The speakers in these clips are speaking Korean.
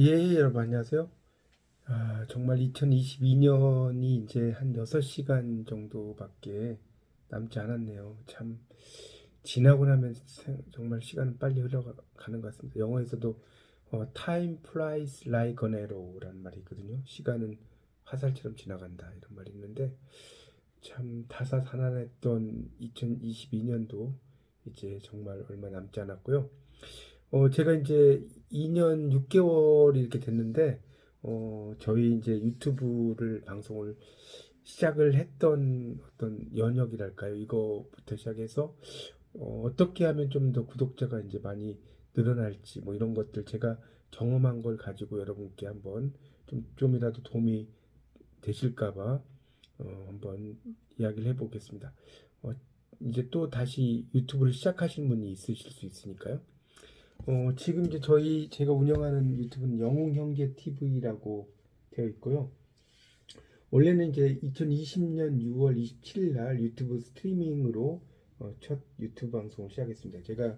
예, 여러분 안녕하세요. 아, 정말 2022년이 이제 한 6시간 정도밖에 남지 않았네요. 참 지나고 나면 생- 정말 시간은 빨리 흘러가는 것 같습니다. 영어에서도 어, Time flies like an arrow라는 말이 있거든요. 시간은 화살처럼 지나간다 이런 말이 있는데 참 다사다난했던 2022년도 이제 정말 얼마 남지 않았고요. 어, 제가 이제 2년 6개월이 이렇게 됐는데, 어, 저희 이제 유튜브를 방송을 시작을 했던 어떤 연역이랄까요? 이거부터 시작해서, 어, 어떻게 하면 좀 더 구독자가 이제 많이 늘어날지, 뭐 이런 것들 제가 경험한 걸 가지고 여러분께 한번 좀, 좀이라도 도움이 되실까봐, 어, 한번 이야기를 해보겠습니다. 어, 이제 또 다시 유튜브를 시작하신 분이 있으실 수 있으니까요. 어, 지금 이제 저희 제가 운영하는 유튜브는 영웅 형제 TV라고 되어 있고요. 원래는 이제 2020년 6월 27일 날 유튜브 스트리밍으로 어, 첫 유튜브 방송을 시작했습니다. 제가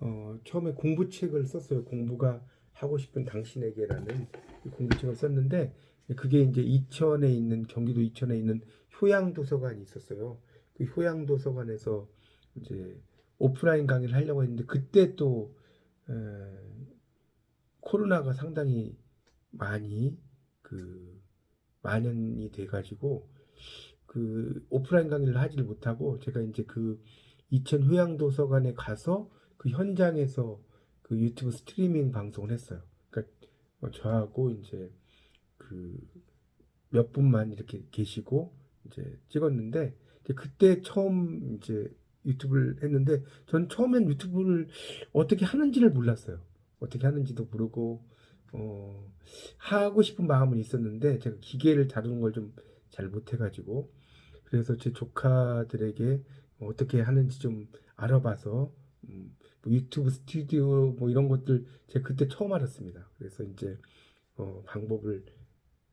어, 처음에 공부책을 썼어요. 공부가 하고 싶은 당신에게라는 이 공부책을 썼는데 그게 이제 이천에 있는 경기도 이천에 있는 효양 도서관이 있었어요. 그 효양 도서관에서 이제 오프라인 강의를 하려고 했는데 그때 또 에, 코로나가 상당히 많이 그 만연이 돼가지고 그 오프라인 강의를 하지를 못하고 제가 이제 그 이천 효양도서관에 가서 그 현장에서 그 유튜브 스트리밍 방송을 했어요. 그러니까 어, 저하고 이제 그 몇 분만 이렇게 계시고 이제 찍었는데 이제 그때 처음 이제 유튜브를 했는데 전 처음엔 유튜브를 어떻게 하는지를 몰랐어요. 어떻게 하는지도 모르고 어, 하고 싶은 마음은 있었는데 제가 기계를 다루는 걸 좀 잘 못해가지고 그래서 제 조카들에게 어떻게 하는지 좀 알아봐서 음, 뭐 유튜브 스튜디오 뭐 이런 것들 제가 그때 처음 알았습니다. 그래서 이제 어, 방법을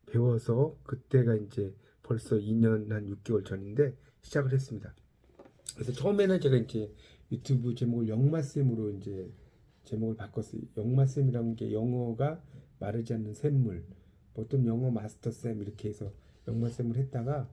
배워서 그때가 이제 벌써 2년 한 6개월 전인데 시작을 했습니다. 그래서 처음에는 제가 이제 유튜브 제목을 영마쌤으로 이제 제목을 바꿨어요. 영마쌤이라는 게 영어가 마르지 않는 샘물, 뭐 어떤 영어 마스터쌤 이렇게 해서 영마쌤을 했다가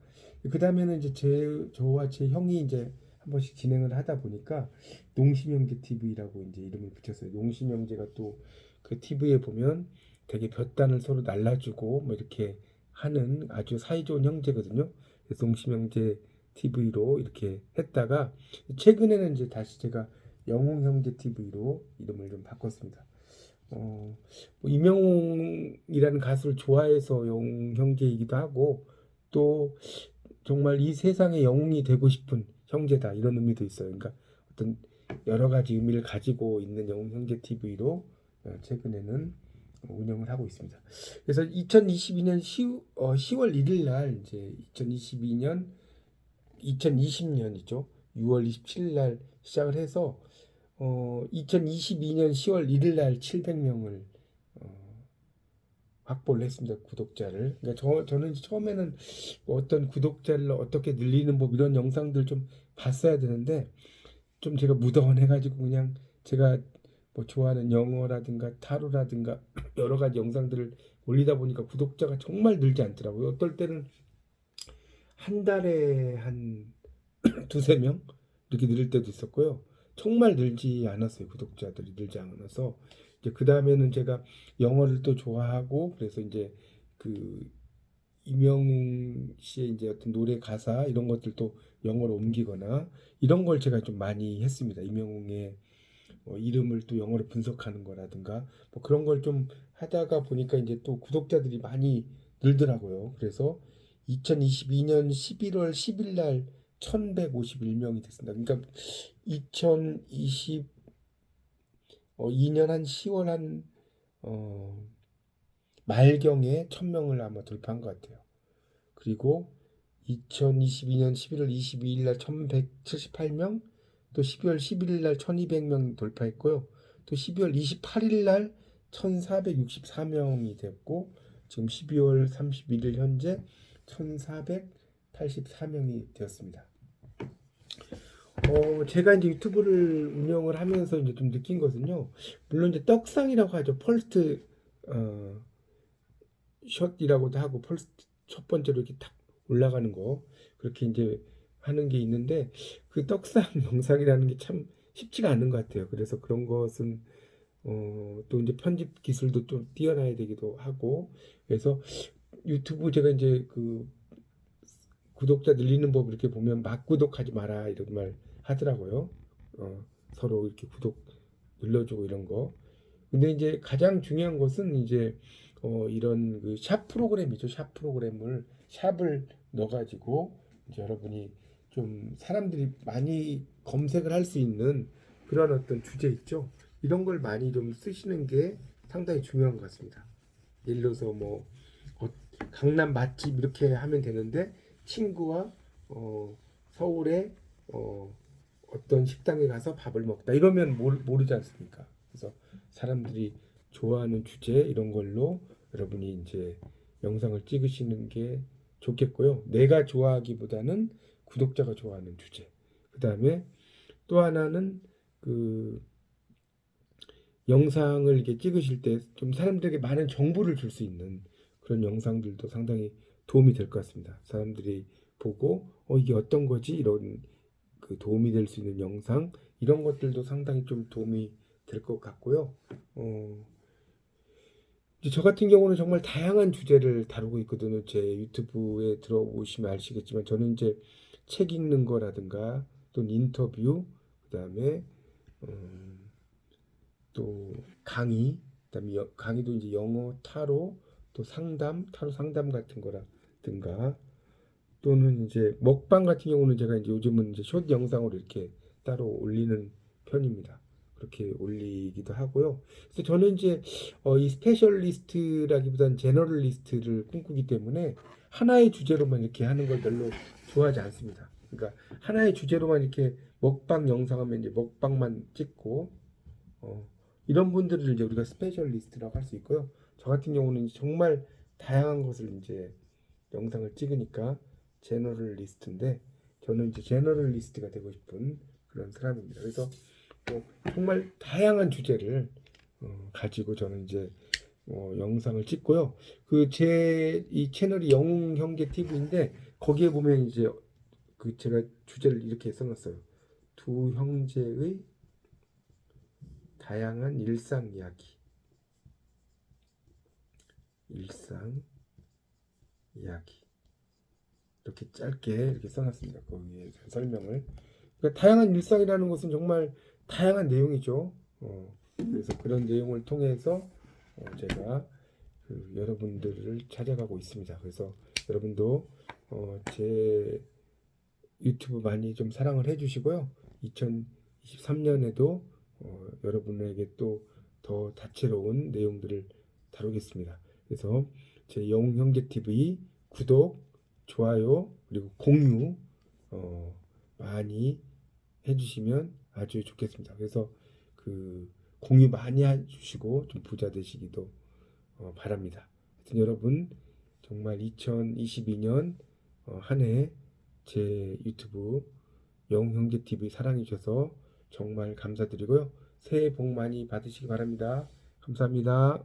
그 다음에는 이제 제 저와 제 형이 이제 한 번씩 진행을 하다 보니까 농심형제 TV라고 이제 이름을 붙였어요. 농심형제가 또 그 TV에 보면 되게 볕단을 서로 날라주고 뭐 이렇게 하는 아주 사이좋은 형제거든요. 그래서 농심형제 TV로 이렇게 했다가 최근에는 이제 다시 제가 영웅 형제 TV로 이름을 좀 바꿨습니다. 어, 뭐 이명웅이라는 가수를 좋아해서 영웅 형제이기도 하고 또 정말 이 세상의 영웅이 되고 싶은 형제다 이런 의미도 있어요. 그러니까 어떤 여러 가지 의미를 가지고 있는 영웅 형제 TV로 어, 최근에는 운영을 하고 있습니다. 그래서 2022년 10, 어, 10월 1일 날 이제 2022년 2020년이죠. 6월 27일 날 시작을 해서 어, 2022년 10월 1일 날 700명을 어, 확보를 했습니다. 구독자를. 그러니까 저, 저는 처음에는 어떤 구독자를 어떻게 늘리는 법 이런 영상들 좀 봤어야 되는데 좀 제가 무던해가지고 그냥 제가 뭐 좋아하는 영어라든가 타로라든가 여러 가지 영상들을 올리다 보니까 구독자가 정말 늘지 않더라고요. 어떨 때는 한 달에 한 두세 명 이렇게 늘을 때도 있었고요. 정말 늘지 않았어요. 구독자들이 늘지 않아서 이제 그 다음에는 제가 영어를 또 좋아하고 그래서 이제 그 이명웅 씨의 이제 어떤 노래 가사 이런 것들도 영어로 옮기거나 이런 걸 제가 좀 많이 했습니다. 이명웅의 어, 이름을 또 영어로 분석하는 거라든가 뭐 그런 걸 좀 하다가 보니까 이제 또 구독자들이 많이 늘더라고요. 그래서 2022년 11월 10일 날 1151명이 됐습니다. 그러니까 2020 어, 2년 한 10월 한 어, 말경에 1000명을 아마 돌파한 것 같아요. 그리고 2022년 11월 22일 날 1178명, 또 12월 11일 날 1200명 돌파했고요. 또 12월 28일 날 1464명이 됐고 지금 12월 31일 현재 1484명이 되었습니다. 어, 제가 이제 유튜브를 운영을 하면서 이제 좀 느낀 것은요. 물론 이제 떡상이라고 하죠. 퍼스트 어, 숏이라고도 하고 펄스 첫 번째로 이렇게 탁 올라가는 거 그렇게 이제 하는 게 있는데 그 떡상 영상이라는 게 참 쉽지가 않은 것 같아요. 그래서 그런 것은 어, 또 이제 편집 기술도 좀 뛰어나야 되기도 하고 그래서 유튜브 제가 이제 그 구독자 늘리는 법 이렇게 보면 막 구독하지 마라 이런 말 하더라고요. 어, 서로 이렇게 구독 눌러주고 이런 거. 근데 이제 가장 중요한 것은 이제 어, 이런 그 샵 프로그램이죠. 샵 프로그램을 샵을 넣어가지고 이제 여러분이 좀 사람들이 많이 검색을 할 수 있는 그런 어떤 주제 있죠. 이런 걸 많이 좀 쓰시는 게 상당히 중요한 것 같습니다. 예를 들어서 뭐 어, 강남 맛집 이렇게 하면 되는데 친구와 어, 서울에 어, 어떤 식당에 가서 밥을 먹다 이러면 모르, 모르지 않습니까? 그래서 사람들이 좋아하는 주제 이런 걸로 여러분이 이제 영상을 찍으시는 게 좋겠고요. 내가 좋아하기보다는 구독자가 좋아하는 주제. 그 다음에 또 하나는 그 영상을 이렇게 찍으실 때 좀 사람들에게 많은 정보를 줄 수 있는 그런 영상들도 상당히 도움이 될 것 같습니다. 사람들이 보고 어 이게 어떤 거지 이런 그 도움이 될 수 있는 영상 이런 것들도 상당히 좀 도움이 될 것 같고요. 어, 이제 저 같은 경우는 정말 다양한 주제를 다루고 있거든요. 제 유튜브에 들어보시면 아시겠지만 저는 이제 책 읽는 거라든가 또 인터뷰 그다음에 음, 또 강의 그다음에 여- 강의도 이제 영어 타로 또 상담 타로 상담 같은 거라든가 또는 이제 먹방 같은 경우는 제가 이제 요즘은 이제 숏 영상으로 이렇게 따로 올리는 편입니다. 그렇게 올리기도 하고요. 그래서 저는 이제 어, 이 스페셜리스트라기보다는 제너럴리스트를 꿈꾸기 때문에 하나의 주제로만 이렇게 하는 걸 별로 좋아하지 않습니다. 그러니까 하나의 주제로만 이렇게 먹방 영상하면 이제 먹방만 찍고 어, 이런 분들을 이제 우리가 스페셜리스트라고 할 수 있고요. 저 같은 경우는 정말 다양한 것을 이제 영상을 찍으니까 제너럴 리스트인데 저는 이제 제너럴 리스트가 되고 싶은 그런 사람입니다. 그래서 뭐 정말 다양한 주제를 어, 가지고 저는 이제 어, 영상을 찍고요. 그 제 이 채널이 영웅 형제 TV인데 거기에 보면 이제 그 제가 주제를 이렇게 써놨어요. 두 형제의 다양한 일상 이야기. 일상 이야기. 이렇게 짧게 이렇게 써놨습니다. 거기에 설명을. 그러니까 다양한 일상이라는 것은 정말 다양한 내용이죠. 어, 그래서 그런 내용을 통해서 어, 제가 그 여러분들을 찾아가고 있습니다. 그래서 여러분도 어, 제 유튜브 많이 좀 사랑을 해주시고요. 2023년에도 어, 여러분에게 또 더 다채로운 내용들을 다루겠습니다. 그래서 제 영웅 형제 TV 구독, 좋아요 그리고 공유 어, 많이 해주시면 아주 좋겠습니다. 그래서 그 공유 많이 해주시고 좀 부자 되시기도 어, 바랍니다. 하여튼 여러분 정말 2022년 어, 한해 제 유튜브 영형제 TV 사랑해 주셔서 정말 감사드리고요. 새해 복 많이 받으시기 바랍니다. 감사합니다.